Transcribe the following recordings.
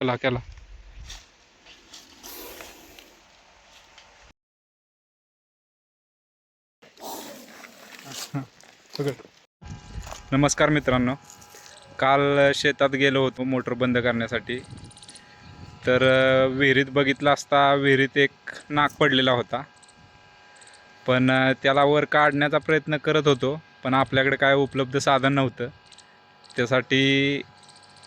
केला केला नमस्कार मित्रांनो. काल शेतात गेलो होतो मोटर बंद करण्यासाठी. तर विहिरीत बघितलं असता विहिरीत एक नाक पडलेला होता. पण त्याला वर काढण्याचा प्रयत्न करत होतो पण आपल्याकडे काय उपलब्ध साधन नव्हतं. त्यासाठी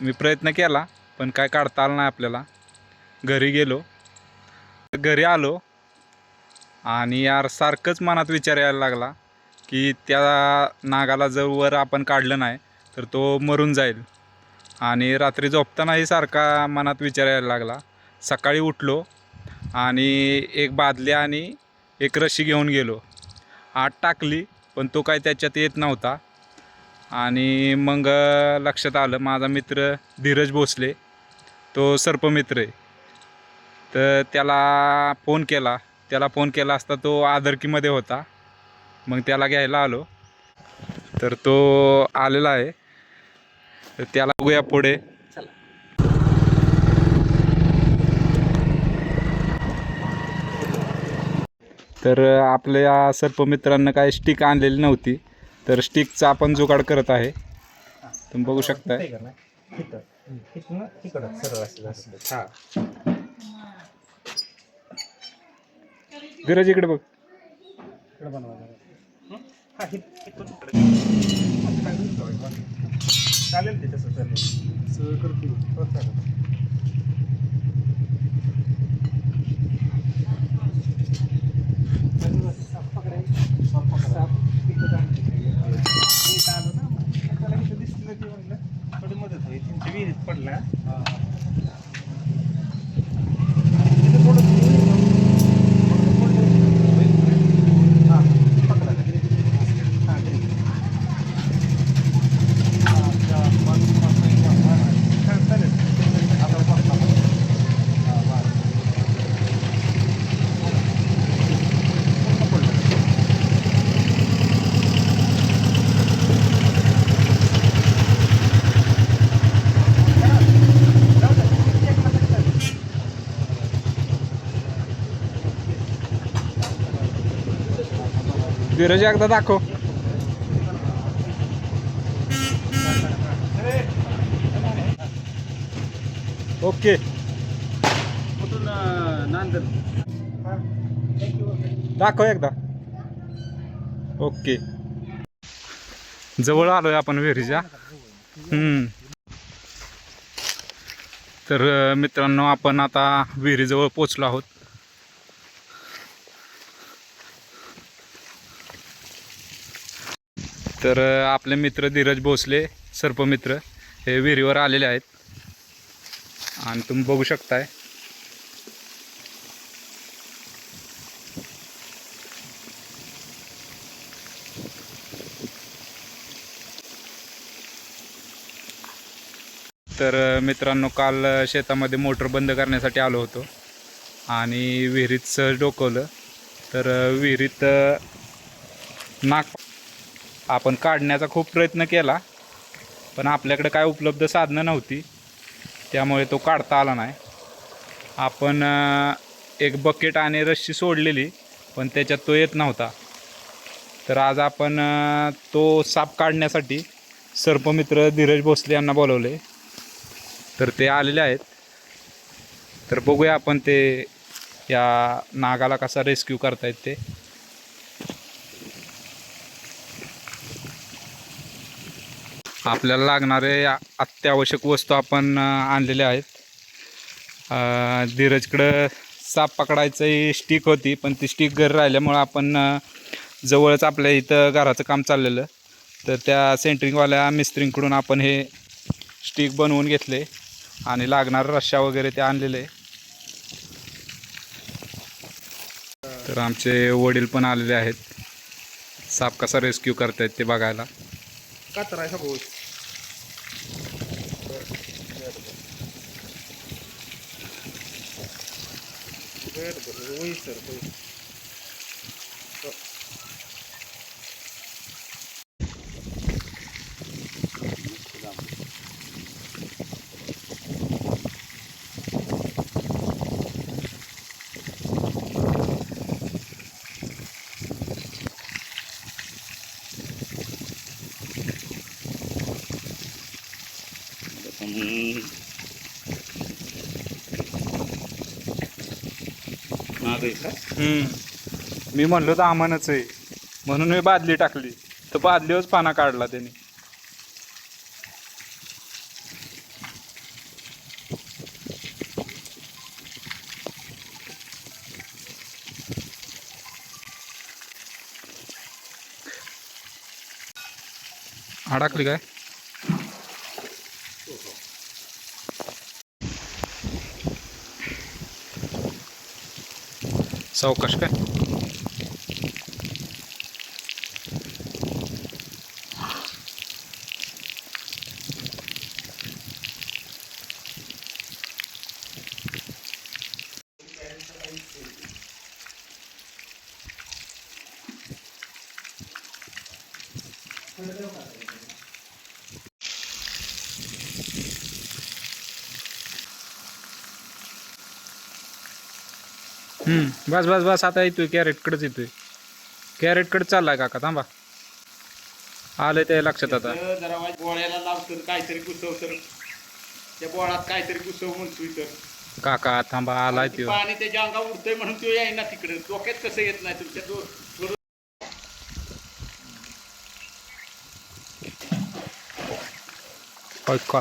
मी प्रयत्न केला. पण काय काढता आलं नाही आपल्याला. घरी गेलो. घरी आलो. आणि यार सारखंच मनात विचार यायला लागला की त्या नागाला जर वर आपण काढलं नाही तर तो मरून जाईल. आणि रात्री झोपतानाही सारखा मनात विचार यायला लागला. सकाळी उठलो आणि एक बादली आणि एक रशी घेऊन गेलो. आत टाकली पण तो काय त्याच्यात येत नव्हता. आणि मग लक्षात आलं माझा मित्र धीरज भोसले तो सर्पमित्र आहे. तर त्याला फोन केला. त्याला फोन केला असता तो आदरकीमध्ये होता. मग त्याला घ्यायला आलो. तर तो आलेला आहे. तर त्याला बघूया पुढे. तर आपल्या सर्पमित्रांना काय स्टिक आणलेली नव्हती. तर स्टिकचा आपण जुगाड करत आहे. तुम्ही बघू शकताय. धीरज इकडे बघ. चालेल ते तसं चालेल सगळं करतो हो, चालेल थोडी मदत होईल त्यांच्या विहिरीत पडला तिथं थोडं हां पकडा हां धीरज एकदा दाखव. ओके. दाखव एकदा. ओके. जवळ आलोय आपण विहिरीच्या. हम्म. तर मित्रांनो आपण आता विहिरीजवळ पोचलो आहोत. तर आपले मित्र धीरज भोसले सर्पमित्र हे विहिरीवर आलेले आहेत. आणि तुम्ही बघू शकताय. तर मित्रांनो काल शेतामध्ये मोटर बंद करण्यासाठी आलो होतो. आणि विहिरीत सहज डोकवलं. तर विहिरीत नाक आपण काढण्याचा खूप प्रयत्न केला पण आपल्याकडे काय उपलब्ध साधनं नव्हती. त्यामुळे तो काढता आला नाही. आपण एक बकेट आणि रस्सी सोडलेली पण त्याच्यात तो येत नव्हता. तर आज आपण तो साप काढण्यासाठी सर्पमित्र धीरज भोसले यांना बोलवले. तर ते आलेले आहेत. तर बघूया आपण ते या नागाला कसा रेस्क्यू करतायत ते. आपल्याला लागणारे अत्यावश्यक वस्तू आपण आणलेल्या आहेत. धीरजकडं साप पकडायचंही स्टिक होती पण ती स्टिक घरी राहिल्यामुळं आपण जवळच आपल्या इथं घराचं काम चाललेलं. तर त्या सेंटरिंगवाल्या मिस्त्रींकडून आपण हे स्टिक बनवून घेतले आणि लागणार रश्या वगैरे ते आणलेले. तर आमचे वडील पण आलेले आहेत. साप कसा रेस्क्यू करतायत ते बघायला. कातरा आहे भाऊ बर बर होई सर मी म्हणलो तर आमानच आहे. म्हणून मी बादली टाकली. तर बादलीवरच पाना काढला त्याने. अडकली काय? सावकाश काय हम्म बस बस बस आता येतोय कॅरेटकडेच येतोय. कॅरेटकडे चाललाय काका थांबा. आलंय त्या लक्षात आता. जरा बोळ्याला लावतो काहीतरी कुसव तर. त्या बोळात काहीतरी कुसव म्हणतोय तर काका थांबा आलाय त्यो. पाणी त्याच्या अंगा उडतंय म्हणून तो येईना तिकडे. डोक्यात कसं येत नाही तुमच्या दो- का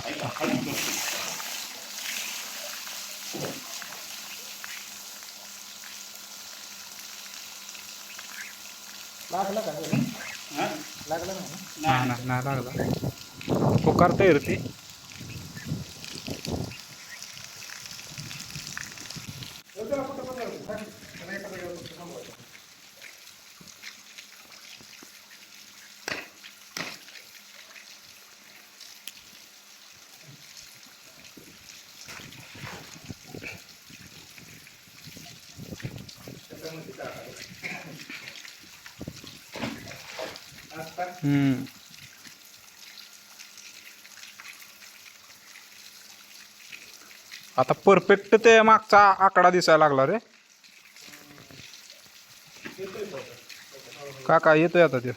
लागला का? लागला ना? नाही. नाही नाही लागला. पुकारता रे हम्म. आता परफेक्ट ते मागचा आकडा दिसायला लागला रे. काका येतोय आता ते.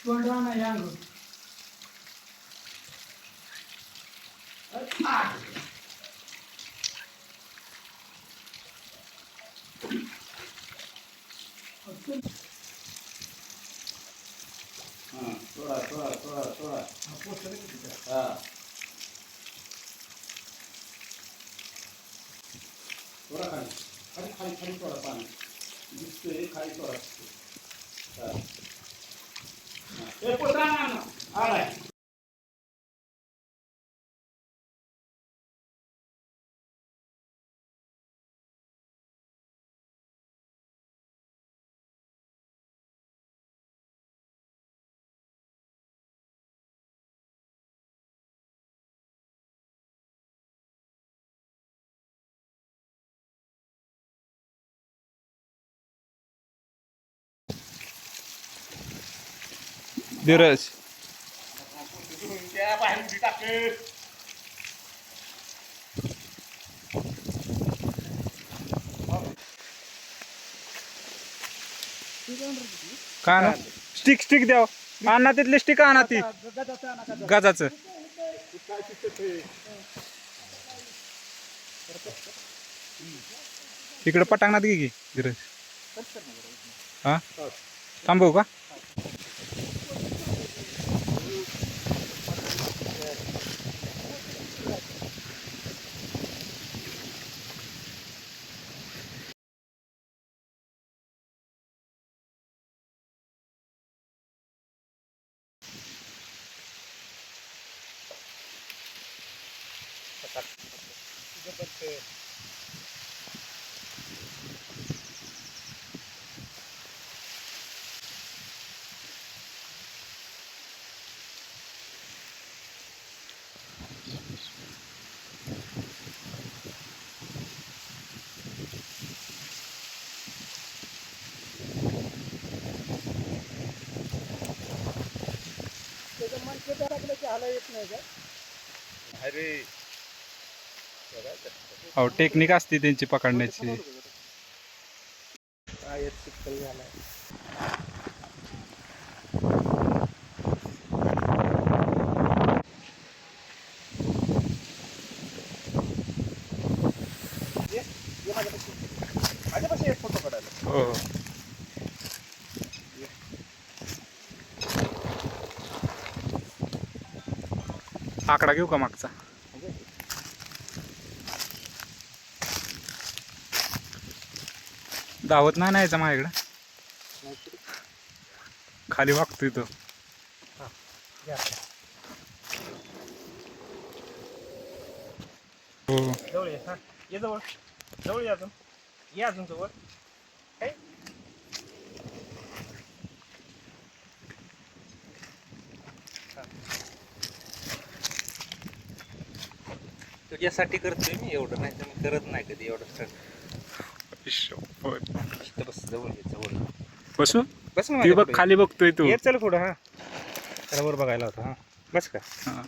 हा, ആയിക്കോട്ടെ. धीरज. का ना? स्टिक स्टिक द्याव आणा तिथली स्टिक आणा ती. गजाचं. इकडे पटांगणात घे की धीरज. हा? थांबवू का? त्याचं मनके टाकलं की हाला येत नाही का? अरे अहो टेक्निक असते त्यांची पकडण्याची. हो, हो. आकडा घेऊ का मागचा? धावत नाही ना याचा माझ्याकडं. खाली वागतोय तो हो जवळ ये हा. ये जवळ. जवळ ये अजून. ये अजून जवळ. काय तुझ्यासाठी करतोय मी एवढं नाही तर मी करत नाही कधी एवढं. इथं बस जवळ ये जवळ बसू? बस ना ती बघ माझ्याकडे. खाली बघतोय तू. ये चल पुढं हा. त्याला वर बघायला होता हा. बस का? हा.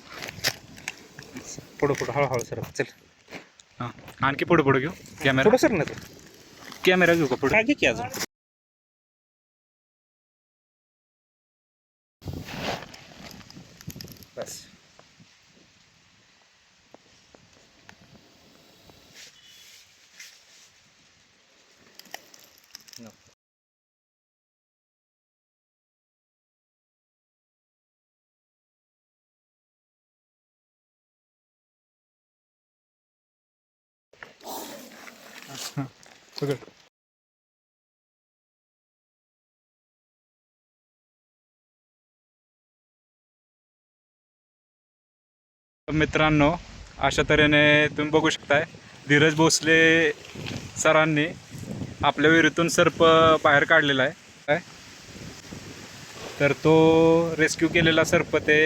पुढं पुढं हळूहळू सर चल. हा. आणखी पुढे पुढे घेऊ? कॅमेरा? पुढं सर ना तू. कॅमेरा घेऊ का पुढे? काय घे की अजून. पकड. मित्रांनो अशा तऱ्हेने तुम्ही बघू शकताय धीरज भोसले सरांनी आपल्या विहिरीतून सर्प बाहेर काढलेला आहे काय तर तो रेस्क्यू केलेला सर्प ते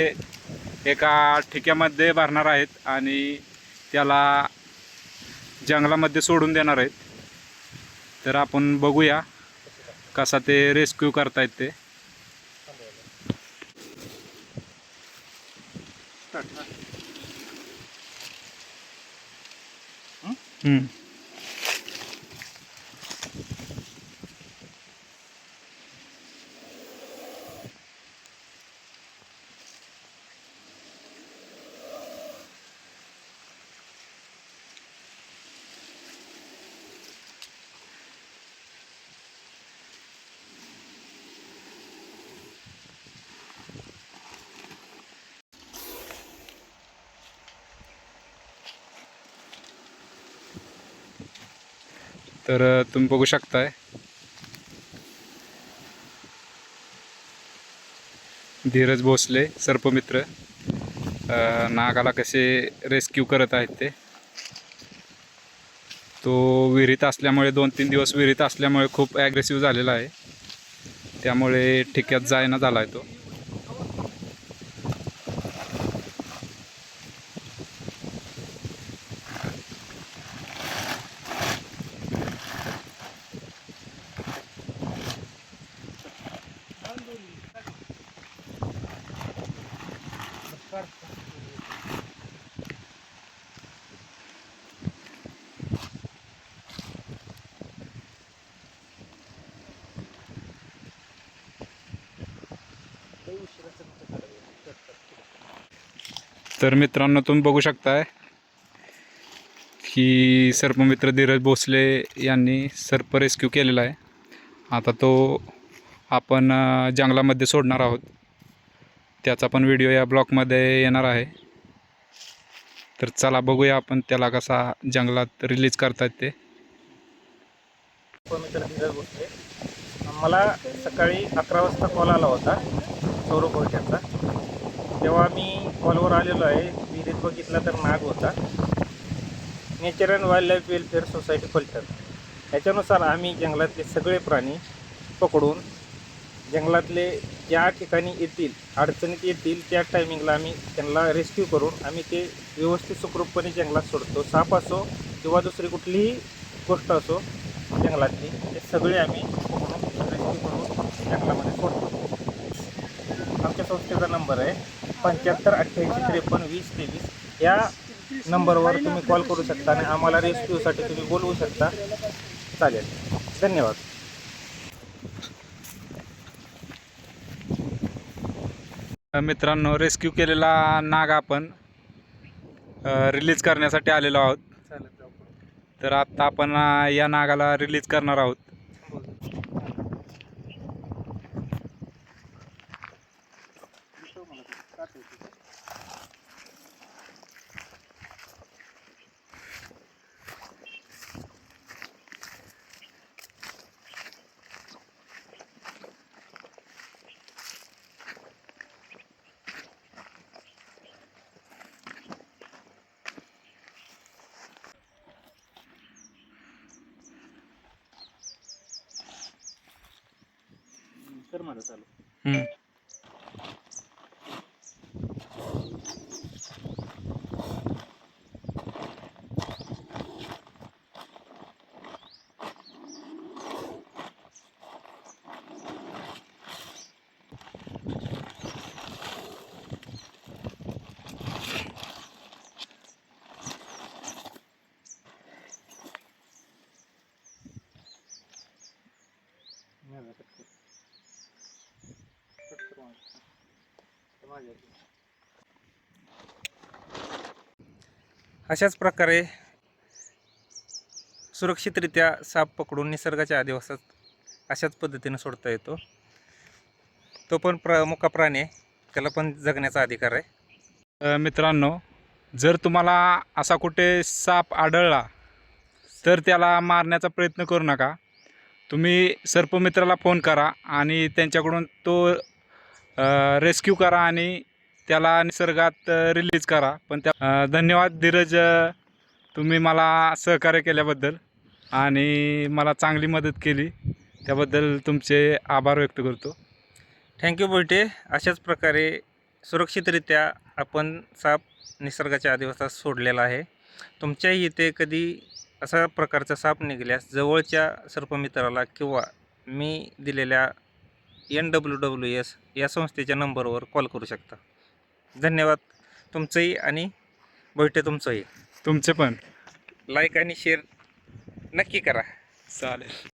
एका ठिक्यामध्ये भरणार आहेत आणि त्याला जंगलामध्ये सोडून देणार आहेत. तर आपण बघूया कसा ते रेस्क्यू करतायत ते. हम्म. तर तुम्ही बघू शकताय. धीरज भोसले सर्पमित्र. नागाला कसे रेस्क्यू करत आहेत ते. तो विहिरीत असल्यामुळे दोन तीन दिवस विहिरीत असल्यामुळे खूप ॲग्रेसिव्ह झालेला आहे. त्यामुळे ठिक्यात जायना झाला आहे तो. तर मित्रांनो तुम्ही बघू शकताय की सर्पमित्र धीरज भोसले यांनी सर्प रेस्क्यू केलेला आहे. आता तो आपण जंगलामध्ये सोडणार आहोत. त्याचा पण व्हिडिओ या ब्लॉगमध्ये येणार आहे. तर चला बघूया आपण त्याला कसा जंगलात रिलीज करतात ते. मला सकाळी अकरा वाजता कॉल आला होता सौरभ यांचा तेव्हा मी कॉलवर आलेलो आहे. विहिरीत बघितला तर नाग होता. Nature and wild life welfare society Phaltan याच्यानुसार आम्ही जंगलातले सगळे प्राणी पकडून जंगलातले ज्या ठिकाणी येतील अडचणीत येतील त्या टायमिंगला आम्ही त्यांना रेस्क्यू करून आम्ही ते व्यवस्थित सुखरूपपणे जंगलात सोडतो. साप असो किंवा दुसरी कुठलीही गोष्ट असो जंगलातली ते सगळे आम्ही पकडून रेस्क्यू करून जंगलामध्ये सोडतो. आमच्या संस्थेचा नंबर आहे. पंच्याहत्तर अठ्ठ्याऐंशी त्रेपन्न वीस तेवीस. या नंबरवर तुम्ही कॉल करू शकता आणि आम्हाला रेस्क्यूसाठी तुम्ही बोलवू शकता. चालेल. धन्यवाद. मित्रांनो रेस्क्यू केलेला नाग आपण रिलीज करण्यासाठी आलेलो आहोत. तर आत्ता आपण या नागाला रिलीज करणार आहोत. माझं चालू. अशाच प्रकारे सुरक्षितरित्या साप पकडून निसर्गाच्या आदिवासात अशाच पद्धतीने सोडता येतो. तो पण प्र मुका प्राणी आहे. त्याला पण जगण्याचा अधिकार आहे. मित्रांनो जर तुम्हाला असा कुठे साप आढळला तर त्याला मारण्याचा प्रयत्न करू नका. तुम्ही सर्पमित्राला फोन करा आणि त्यांच्याकडून तो रेस्क्यू करा आणि त्याला निसर्गात रिलीज करा. पण त्या धन्यवाद धीरज तुम्ही मला सहकार्य केल्याबद्दल आणि मला चांगली मदत केली. त्याबद्दल तुमचे आभार व्यक्त करतो. थँक्यू बोलटे. अशाच प्रकारे सुरक्षितरित्या आपण साप निसर्गाच्या आदिवासात सोडलेला आहे. तुमच्याही इथे कधी असा प्रकारचा साप निघाल्यास जवळच्या सर्पमित्राला किंवा मी दिलेल्या एन डब्ल्यू डब्ल्यू एस या संस्थेच्या नंबरवर कॉल करू शकता. धन्यवाद. तुमचंही आणि बैठे तुमचंही. तुमचे पण. लाईक आणि शेअर नक्की करा. चालेल.